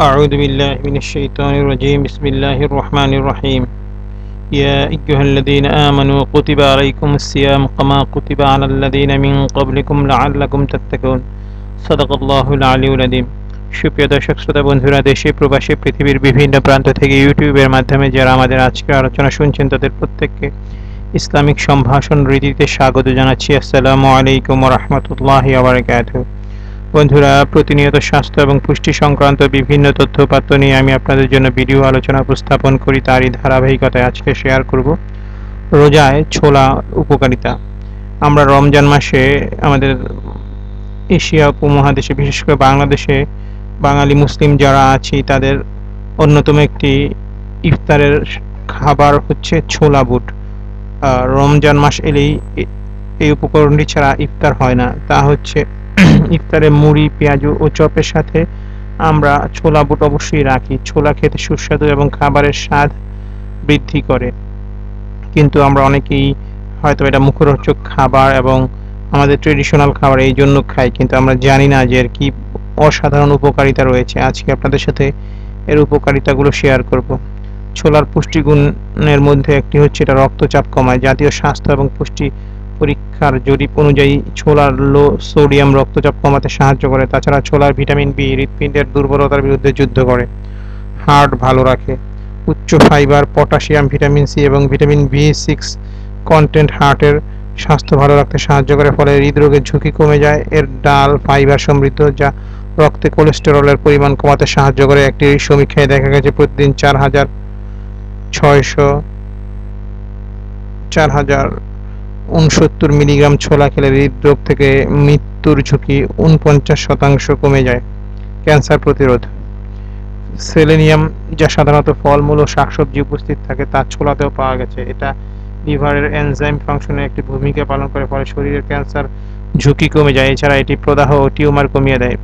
أعوذ بالله من الشيطان الرجيم بسم الله الرحمن الرحيم يا أيها الذين آمنوا كتب عليكم الصيام كما كتب على الذين من قبلكم لعلكم تتقون صدق الله العلي العظيم সুপ্রিয় দর্শক শ্রোতা বন্ধুরা দেশে প্রবাসী পৃথিবীর বিভিন্ন প্রান্ত থেকে ইউটিউবের মাধ্যমে যারা আমাদের আজকের আলোচনা শুনছেন তাদের প্রত্যেককে ইসলামিক সম্ভাষণ রীতিতে স্বাগত জানাচ্ছি আসসালামু আলাইকুম রহমতুল্লাহ আবরকাত বন্ধুরা, প্রতিনিয়ত স্বাস্থ্য এবং পুষ্টি সংক্রান্ত বিভিন্ন তথ্যপাত্র নিয়ে আমি আপনাদের জন্য ভিডিও আলোচনা উপস্থাপন করি। তারই ধারাবাহিকতায় আজকে শেয়ার করব রোজায় ছোলা উপকারিতা। আমরা রমজান মাসে আমাদের এশিয়া উপমহাদেশে, বিশেষ করে বাংলাদেশে, বাঙালি, মুসলিম যারা আছি, তাদের অন্যতম একটি ইফতারের খাবার হচ্ছে ছোলা বুট। রমজান মাস এলেই এই উপকরণটি ছাড়া ইফতার হয় না। তা হচ্ছে ইফতারে মুড়ি, পেঁয়াজ ও চপের সাথে আমরা ছোলা বুট অবশ্যই রাখি। ছোলা খেতে সুস্বাদু এবং খাবারের স্বাদ বৃদ্ধি করে। কিন্তু আমরা অনেকেই হয়তো এটা মুখরোচক খাবার এবং আমাদের ট্রেডিশনাল খাবার এই জন্য খাই, কিন্তু আমরা জানি না যে এর কি অসাধারণ উপকারিতা রয়েছে। আজকে আপনাদের সাথে এর উপকারিতাগুলো শেয়ার করব। ছোলার পুষ্টিগুণের মধ্যে একটি হচ্ছে এটা রক্তচাপ কমায়। জাতীয় স্বাস্থ্য এবং পুষ্টি পরীক্ষার জরিপ অনুযায়ী ছোলার লো সোডিয়াম রক্তচাপ কমাতে সাহায্য করে, তাছাড়া ছোলার ভিটামিন বি, হৃৎপিণ্ডের দুর্বলতার বিরুদ্ধে যুদ্ধ করে। হার্ট ভালো রাখে। উচ্চ ফাইবার, পটাশিয়াম, ভিটামিন সি এবং ভিটামিন বি সিক্স কন্টেন্ট হার্টের স্বাস্থ্য ভালো রাখতে সাহায্য করে, ফলে হৃদরোগের ঝুঁকি কমে যায়। এর ডাল ফাইবার সমৃদ্ধ, যা রক্তে কোলেস্টেরলের পরিমাণ কমাতে সাহায্য করে। একটি সমীক্ষায় দেখা গেছে, প্রতিদিন চার হাজার ছয়শো, চার হাজার উনসত্তর মিলিগ্রাম ছোলা খেলে হৃদরোগ থেকে মৃত্যুর ঝুঁকি উনপঞ্চাশ শতাংশ কমে যায়। ক্যান্সার প্রতিরোধ। সেলেনিয়াম যা সাধারণত ফলমূল ও শাকসবজি উপস্থিত থাকে, তা ছোলাতেও পাওয়া গেছে। এটা লিভারের এনজাইম ফাংশনে একটি ভূমিকা পালন করে, ফলে শরীরের ক্যান্সার ঝুঁকি কমে যায়। এছাড়া এটি প্রদাহ ও টিউমার কমিয়ে দেয়।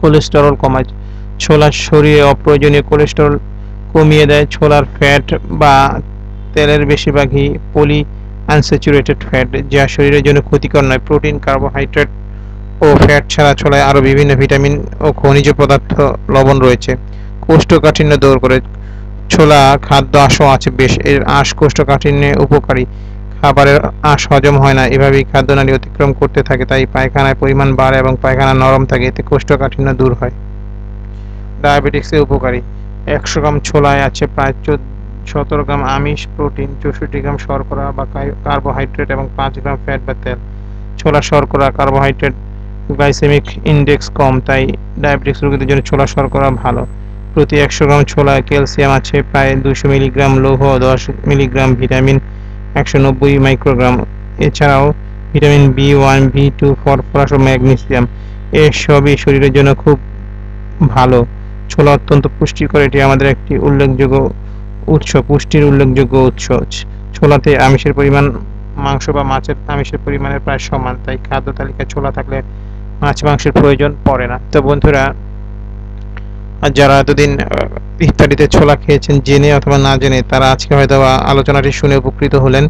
কোলেস্টেরল কমায়। ছোলার শরীরে অপ্রয়োজনীয় কোলেস্টেরল কমিয়ে দেয়। ছোলার ফ্যাট বা তেলের বেশিরভাগই পলি আনস্যাচুরেটেড ফ্যাট যা শরীরের জন্য ক্ষতিকর নয়। প্রোটিন, কার্বোহাইড্রেট ও ফ্যাট ছাড়া ছোলায় আরও বিভিন্ন ভিটামিন ও খনিজ পদার্থ লবণ রয়েছে। কোষ্ঠকাঠিন্য দূর করে। ছোলা, খাদ্য আঁশও আছে বেশ। এর আঁশ কোষ্ঠকাঠিন্যে উপকারী। খাবারের আঁশ হজম হয় না। এভাবেই খাদ্যনালী অতিক্রম করতে থাকে, তাই পায়খানায় পরিমাণ বাড়ে এবং পায়খানা নরম থাকে। এতে কোষ্ঠকাঠিন্য দূর হয়। ডায়াবেটিক্সে উপকারী। একশো গ্রাম ছোলায় আছে প্রায় সতেরো গ্রাম আমিষ, প্রোটিন, চৌষট্টি গ্রাম শর্করা বা কার্বোহাইড্রেট এবং পাঁচ গ্রাম ফ্যাট বা তেল। ছোলা শর্করা, কার্বোহাইড্রেট, গ্লাইসেমিক ইন্ডেক্স কম, তাই ডায়াবেটিক্স রোগীদের জন্য ছোলা শর্করা ভালো। প্রতি একশো গ্রাম ছোলায় ক্যালসিয়াম আছে, প্রায় দুশো মিলিগ্রাম লৌহ, দশ মিলিগ্রাম ভিটামিন, একশো নব্বই মাইক্রোগ্রাম। এছাড়াও vitamin B one, B two, phosphorus ও ম্যাগনেসিয়াম। এসবই শরীরের জন্য খুব ভালো। ছোলা অত্যন্ত পুষ্টিকর, এটি আমাদের একটি উল্লেখযোগ্য উৎস, পুষ্টির উল্লেখযোগ্য উৎস। ছোলাতে আমিষের পরিমাণ, মাংস বা মাছের আমিষের পরিমাণের প্রায় সমান, তাই খাদ্য তালিকায় ছোলা থাকলে মাছ মাংসের প্রয়োজন পড়ে না। তো বন্ধুরা যারা এতদিন ইফতারিতে ছোলা খেয়েছেন, জেনে অথবা না জেনে, তারা আজকে হয়তো আলোচনাটি শুনে উপকৃত হলেন।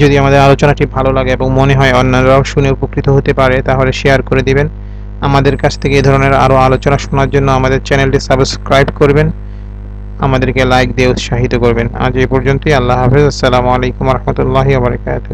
যদি আমাদের আলোচনাটি ভালো লাগে এবং মনে হয় অন্যরাও শুনে উপকৃত হতে পারে, তাহলে শেয়ার করে দিবেন। আমাদের কাছ থেকে এই ধরনের আরও আলোচনা শোনার জন্য আমাদের চ্যানেলটি সাবস্ক্রাইব করবেন। আমাদেরকে লাইক দিয়ে উৎসাহিত করবেন। আজ এই পর্যন্তই। আল্লাহ হাফেজ। আসসালামু আলাইকুম রহমতুল্লাহি আবরকাত